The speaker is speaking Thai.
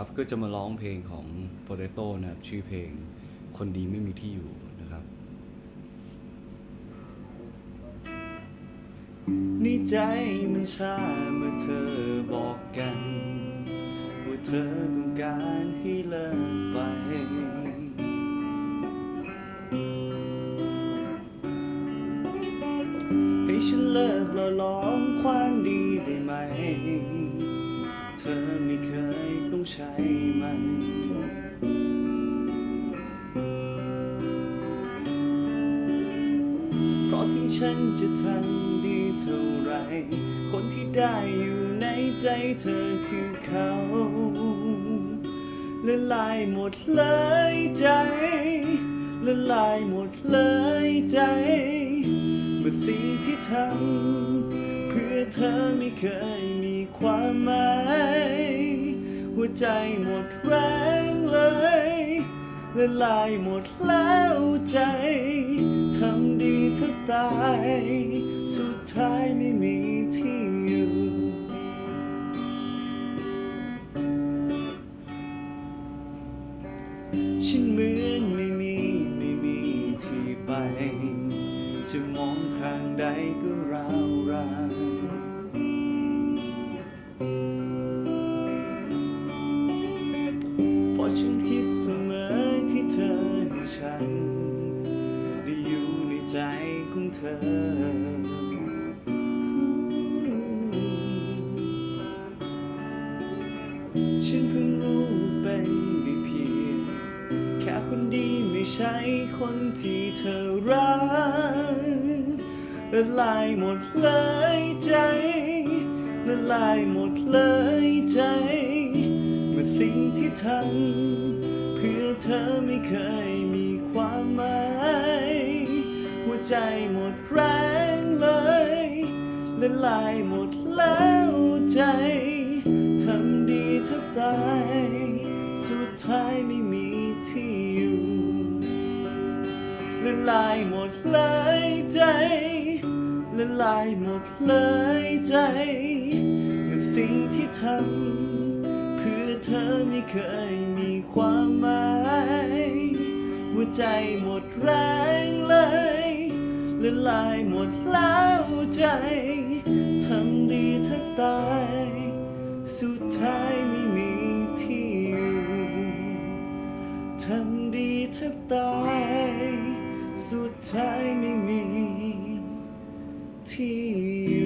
ครับก็จะมาร้องเพลงของ Potato นะครับ ชื่อเพลงคนดีไม่มีที่อยู่นะครับ นี่ใจมันชาเมื่อเธอบอกกัน ว่าเธอต้องการให้เลิกไปให้ฉันเลิกหล่อล้อมความดีได้ไหม เธอไม่เคย ใช้มันเพราะที่ฉันจะทำดีเท่าไร คนที่ได้อยู่ในใจเธอคือเขาละลายหมดเลยใจละลายหมดเลยใจเมื่อสิ่งที่ทำเพื่อเธอไม่เคยมีความหมาย ใจหมดแรงเลยละลายหมดแล้วใจทำดีแทบตาย สุดท้ายไม่มีที่อยู่ฉันเหมือนไม่มีไม่มีที่ไป จะมองทางใดก็ร้าวรา ฉันคิดเสมอที่เธอให้ฉัน ได้อยู่ในใจของเธอ ฉันเพิ่งรู้เป็นได้เพียงแค่คนดีไม่ใช่คนที่เธอรักละลายหมดเลยใจละลายหมดเลยใจ สิ่งที่ทำเพื่อเธอไม่เคยมีความหมาย หัวใจหมดแรงเลยละลายหมดแล้วใจ ทำดีแทบตาย สุดท้ายไม่มีที่อยู่ละลายหมดเลยใจละลายหมดเลยใจเมื่อสิ่งที่ทำ เธอไม่เคยมีความหมายหัวใจหมดแรงเลยละลายหมดแล้วใจทำดีแทบตาย สุดท้ายไม่มีที่อยู่ทำดีแทบตาย สุดท้ายไม่มีที่อยู่